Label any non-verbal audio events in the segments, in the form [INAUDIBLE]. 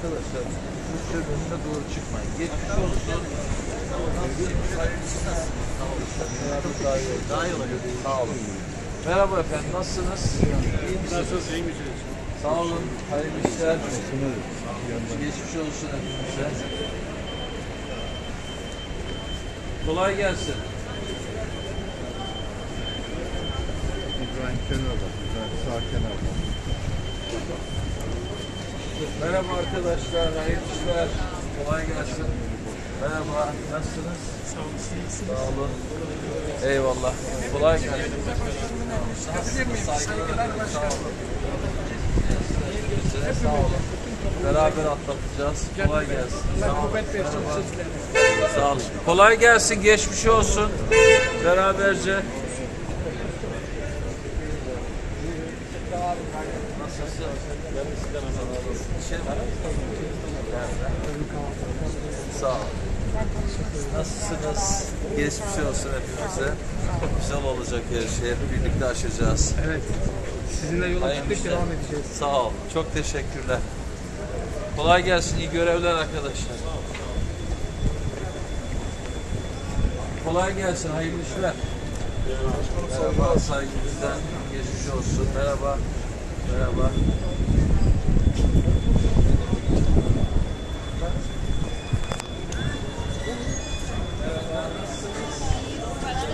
arkadaşlar. Müşterinin önüne doğru çıkmayın. Geçmiş olsun. Daha iyi olacak. Daha iyi olacak. Sağ olun. Merhaba efendim, nasılsınız? İyi misiniz? Sağ olun, hayırlı işler. Geçmiş olsun hepimize. Kolay gelsin. İbrahim kenarda, İbrahim sağ kenarda. Merhaba arkadaşlar, hayırlı işler. Kolay gelsin. Merhaba, nasılsınız? Sağ olun. Eyvallah. Kolay gelsin. Saygılar, sağ olun. Sağ olun. Beraber atlatacağız. Kolay gelsin. Sağ olun. Sağ olun. Kolay gelsin, geçmiş olsun. Beraberce. Nasılsın? Şey? Sağ ol. Nasılsınız? Geçmiş olsun hepimize. Güzel olacak her şey. Hep birlikte aşacağız. Evet. Sizinle yola Hayırlı çıktık devam edeceğiz. Sağ ol. Çok teşekkürler. Kolay gelsin. İyi görevler arkadaşlar. Kolay gelsin. Hayırlı işler. Merhaba. Saygımızdan geçmiş olsun. Merhaba. Merhaba.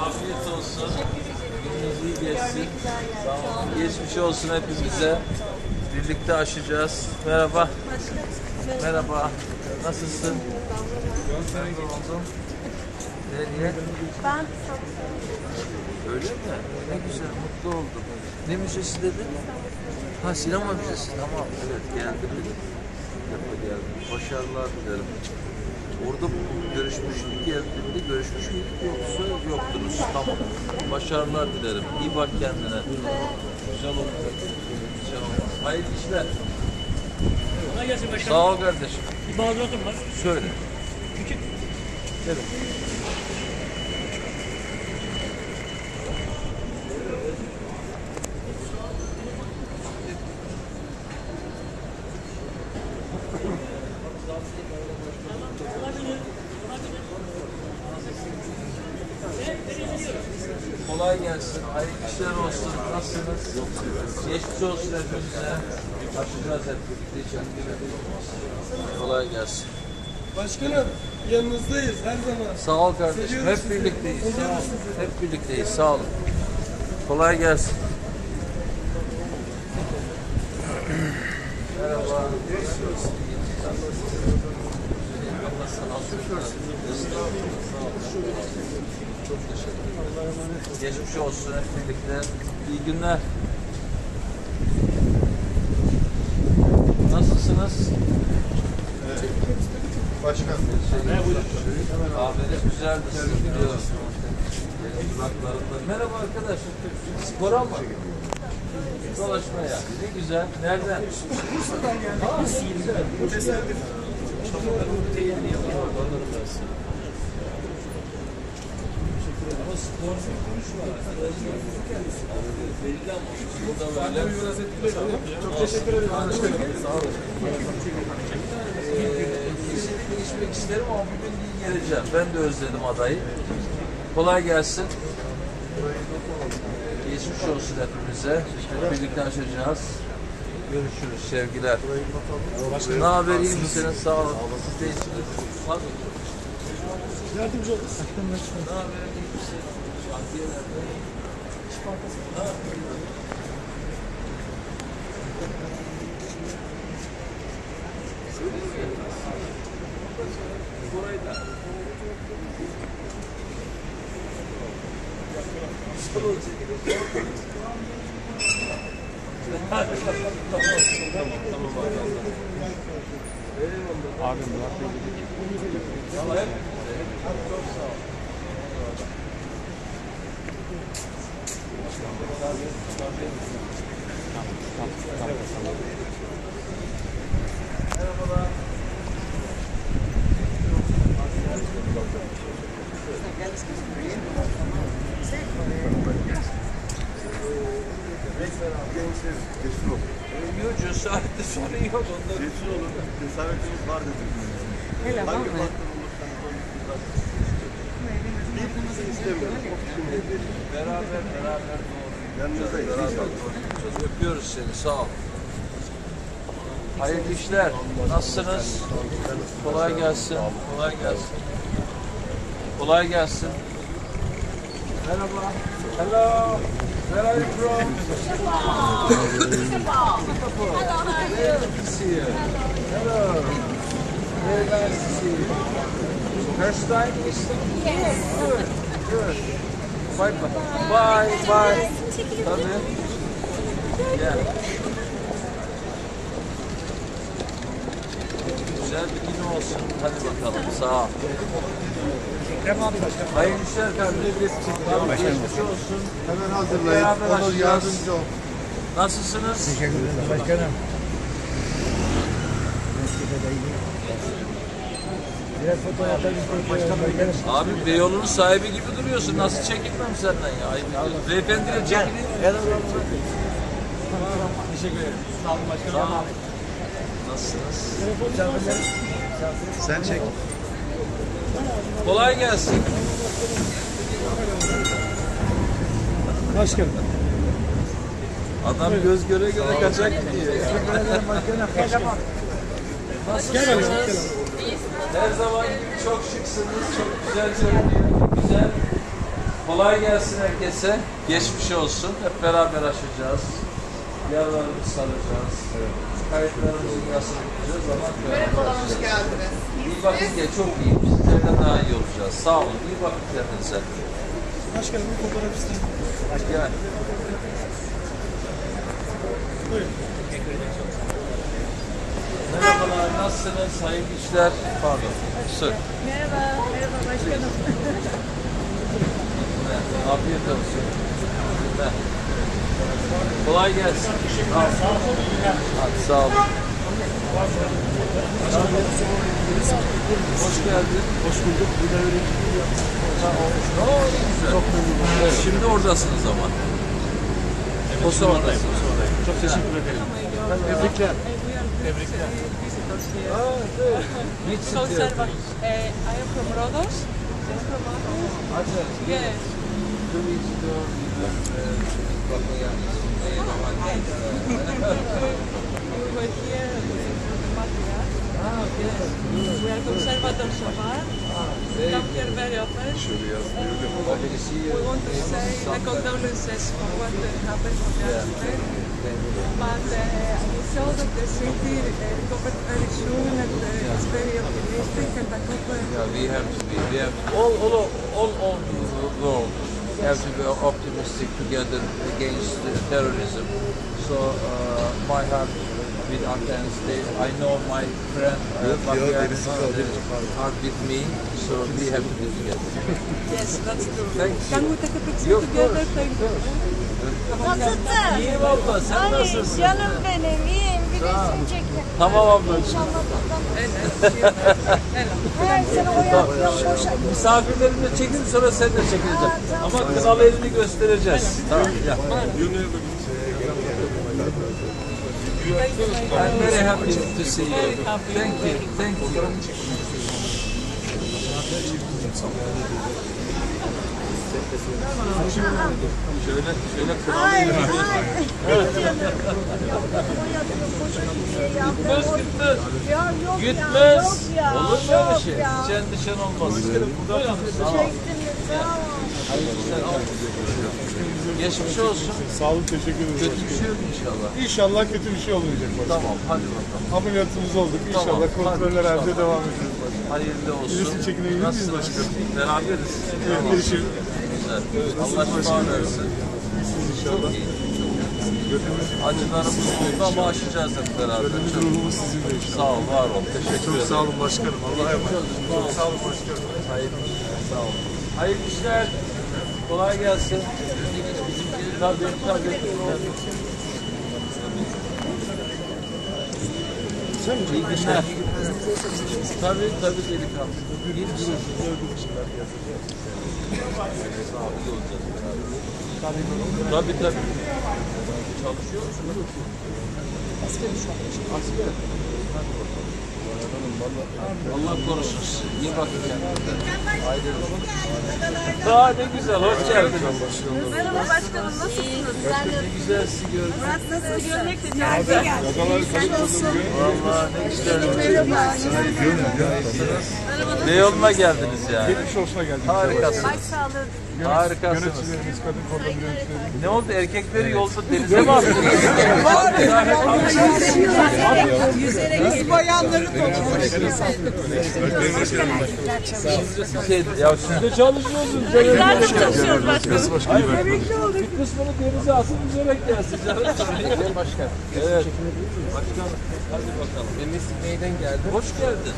Afiyet olsun. Gününüz geçsin. Geçmiş olsun hepimize. Birlikte aşacağız. Merhaba. Merhaba. Nasılsın? Memnun oldum. Nereye? Ben Öyle mi? Ne güzel, mutlu oldum. Ne müzesi dedin? Ha sinema müzesi, tamam. Evet, geldim. Defa geldim. Başarılar dilerim. Orada görüşmüştük, geldiğinde görüşmüş müydük yoksa yoktunuz. Tamam. Başarılar dilerim. İyi bak kendine. Güzel olacak. Güzel olmaz. Hayırlı işler. Kolay gelsin başkanım. Sağ ol kardeşim. Bir mazuretim var. Söyle. Küçük. Evet. Kolay gelsin. Hayırlı işler olsun. Nasılsınız? Geçmiş olsun hepimize. Aşacağız hep birlikte inşallah. Kolay gelsin. Başkanım yanınızdayız her zaman. Sağ ol kardeşim. Seviyoruz Hep sizi. birlikteyiz. Sağ Seviyoruz ol. Hep birlikteyiz. Sağ olun. Kolay gelsin. Merhaba. Çok teşekkür ederim. Geçmiş olsun hep birlikte. İyi günler. Nasılsınız? Başkan. Kahveniz güzeldi. Merhaba arkadaşlar. Spora mı? Dolaşmaya. Ne güzel. Nereden? Bursa'dan geldik. Aa, güzel. Tesadüf. Ama spor bir duruş var arkadaşlar. Belli ama burada böyle. Biraz etkiledi. Çok teşekkür ederim. Sağ olun. Ee, isterim ama bugün değil geleceğim. Ben de özledim adayı. Kolay gelsin. Geçmiş olsun hepimize. Birlikte açacağız. Görüşürüz. Sevgiler. Ne haber? iyi misiniz? Sağ olun. Siz de iyisiniz. Var mı? Yardımcı olun. Ne haber? iyi misin? Adliye nerede? İş Bankası. Burayı da. Abi Murat Bey Yok cesaretli sorun yok. Onda Geçsin olur. cesaretiniz var dedim. Hello, Hangi olun. istemiyorum. Beraber beraber doğru. Yanınızdayız. Beraber doğru. Öpüyoruz seni. Sağ ol. Hayırlı işler. Nasılsınız? Kolay gelsin. Kolay gelsin. Kolay gelsin. Merhaba. Hello. Where are you from? Singapore. Very good to see you. Hello. Very nice to see you. First time Easter? Yes. Good. Good. Bye bye. Bye bye. Tabii. Gel. Güzel bir gün olsun. Hadi bakalım. Sağ ol. Hayırlı işler kardeşim. Geçmiş olsun. Hemen hazırlayın. Beraber Onur açacağız. yardımcı ol. Nasılsınız? Başkanım. Biraz foto yapalım. Başkanım. Abi Beyoğlu'nun sahibi gibi duruyorsun. Nasıl çekilmem senden ya? Ayıp ediyorsun. Beyefendiyle çekileyim. Teşekkür ederim. Sağ olun başkanım. Sağ ol. Nasılsınız? Sen çek. Kolay gelsin. Başkanım. Adam göz göre göre kaçak gidiyor. Nasılsınız? Her zaman gibi çok şıksınız. Çok güzel görünüyor. Güzel. Kolay gelsin herkese. Geçmiş olsun. Hep beraber aşacağız. Yaralarımızı saracağız. Kayıtlarımızı nasıl yapacağız ama beraber hoş geldiniz. İyi bakın diye çok iyi. Sizlerden daha iyi olacağız. Sağ olun. İyi bakın kendinize. Başkanım bir fotoğraf istedim. Gel. Merhabalar, nasılsınız? Hayırlı işler. Pardon. Sır. Merhaba, merhaba başkanım. [LAUGHS] Afiyet olsun. Kolay gelsin. Sağ olun. Hadi sağ olun. Hoş geldin. Hoş bulduk. Bir de öyle Oo, ne güzel. Çok memnunum. Şimdi oradasınız ama. Kosova'dasınız. Çok teşekkür ederim. Tebrikler. Tebrikler. Serva, eh, I am from Rodos. Rodos? Yes. We uh. We. Very Come here very often. You. We want to say the condolences for what uh, happened on the accident. But uh, we saw that the city uh, recovered very soon and uh, is very optimistic and I hope Yeah, we have to be. We have all, all, all, all the world have to be optimistic together against uh, terrorism. So uh, my heart with Athens. They, I know my friend uh, Bakian, are with me, so we have to be together. yes, that's true. Thank Can you. we take a picture Yok, together? of Thank you. Nasılsın? İyiyim abla, sen Ay nasılsın? canım benim iyiyim bir resim çekin. Tamam ablacığım. İnşallah Hello. [LAUGHS] her sene o yapıyorum boşa. Misafirlerimle çekin sonra sen de çekileceksin. Ama kral elini göstereceğiz. Tamam. Ya. I'm very happy to see you. Thank you. Thank you. Şöyle şöyle kral Ay elini ay. Ay canım. Ya o yapıyor boşa gidiyor ya. Ben Gitmez gitmez. Ya yok ya Gitmez. yok ya. Olur mu öyle yok şey? ya. Hiç endişen olmaz. Sağ ol. Çektiniz tamam. Hayırlı işler. Geçmiş olsun. Sağ olun teşekkür ederiz. Kötü bir şey yok inşallah. İnşallah kötü bir şey olmayacak başkanım. Tamam hadi bakalım. Ameliyatımız olduk. Tamam, İnşallah hadi, kontroller inşallah. halinde devam ediyoruz başkanım. Hayırlı olsun. Resim çekinebilir miyiz Nasılsınız? başkanım? Beraberiz. Evet, görüşürüz. Güzel. Allah şifa versin. Çok iyi. Acılarımız oldu ama aşacağız hep beraber. Çok Ruhumuz sizinle inşallah. sağ ol, var ol. Teşekkür Çok ederim. sağ olun başkanım. Allah'a emanet. Çok sağ olun başkanım. Hayırlı işler. Sağ ol. Hayırlı işler. Kolay gelsin. Tabii, tabii. İyi günler. Tabii, tabii delikanlı. İyi misin? Sağ ol, iyi olacağız beraber. Tabii, tabii. Çalışıyor musun? Asker şu an. Asker. Allah korusun sizi. İyi bakın kendinize. Haydi. Aa ne güzel, hoş geldiniz. Merhaba başkanım nasılsınız? Ne güzel sizi gördüm. Murat nasıl görmek de Nerede geldi? Vallahi ne güzel. Merhaba. Ne yoluna geldiniz yani? Geçmiş olsuna geldik. Harikasınız. Baş sağlığı Harikasınız. Yöneticilerimiz, kadın kordon yöneticilerimiz. Ne oldu? Erkekleri yolda denize mi attınız? Yüzerek Bayanları Şey, ya siz de çalışıyorsunuz. Nerede çalışıyoruz başkanım? Bir kısmını denize atın yüzerek gelsin canım. Başkan. Evet. Başkan. Hadi bakalım. Enes neyden geldi? Hoş geldin.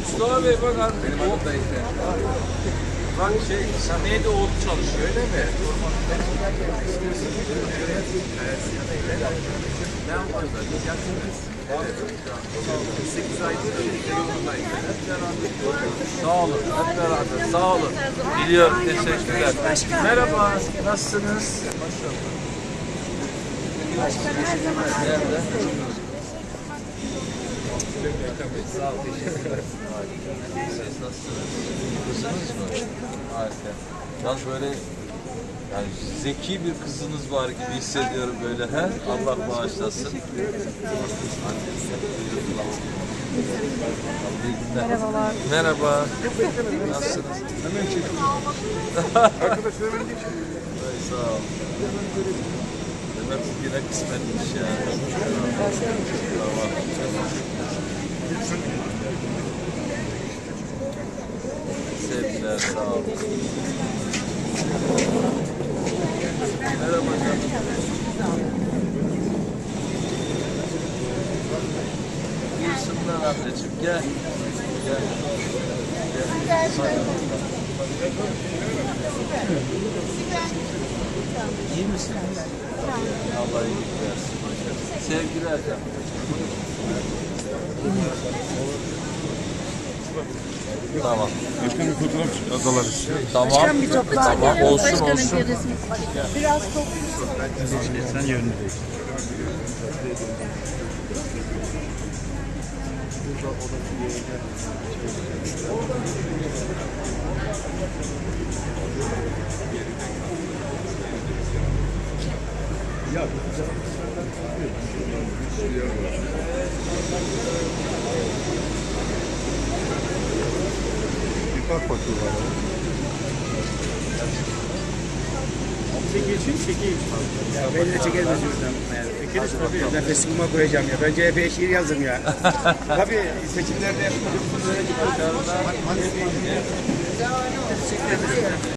Mustafa Bey bak. Benim adım da Bak şey, sanayide oğlu çalışıyor öyle mi? Ne yapacağız? Evet. 8 aydır yolundayız. Hep beraber. Sağ olun, hep beraber. Sağ olun. Biliyorum, teşekkürler. Merhaba, nasılsınız? Nerede? Sağ ol, teşekkürler. Harika. Siz nasılsınız? Kızınız mı? Harika. Yalnız böyle yani zeki bir kızınız var gibi hissediyorum böyle he. Allah bağışlasın. Merhabalar. Merhaba. Nasılsınız? Hemen çekin. Arkadaşlar hemen geçin. Sağ ol. Demek ki yine kısmetmiş ya. Tamam. Sevgiler, sağ ol. Merhaba. Buyursunlar anneciğim, gel. Gel. Gel. İyi misiniz? Allah iyilik versin. Sevgiler canım. Tamam. Başkan bir fotoğraf adalar istiyor. Tamam. Tamam olsun olsun. Biraz top. Bir bak bakıyorlar. Geçeyim çekeyim. Ya beni de? Yani, çekeriz tabii. Ben Facebook'uma koyacağım ya. Ben CHP'ye şiir yazdım ya. [LAUGHS] tabii seçimlerde